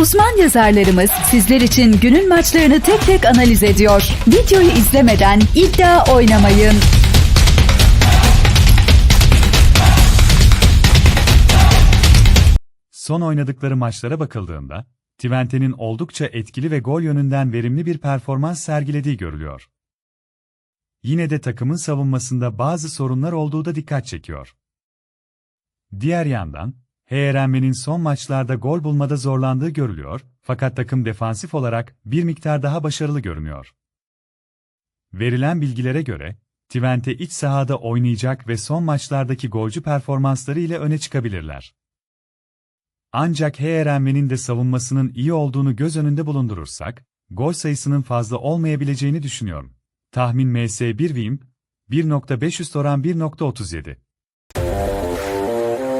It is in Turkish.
Uzman yazarlarımız sizler için günün maçlarını tek tek analiz ediyor. Videoyu izlemeden iddia oynamayın. Son oynadıkları maçlara bakıldığında, Twente'nin oldukça etkili ve gol yönünden verimli bir performans sergilediği görülüyor. Yine de takımın savunmasında bazı sorunlar olduğu da dikkat çekiyor. Diğer yandan, HRM'nin son maçlarda gol bulmada zorlandığı görülüyor, fakat takım defansif olarak bir miktar daha başarılı görünüyor. Verilen bilgilere göre, Twente iç sahada oynayacak ve son maçlardaki golcü performansları ile öne çıkabilirler. Ancak HRM'nin de savunmasının iyi olduğunu göz önünde bulundurursak, gol sayısının fazla olmayabileceğini düşünüyorum. Tahmin MS1 Vim, 1.500 oran 1.37.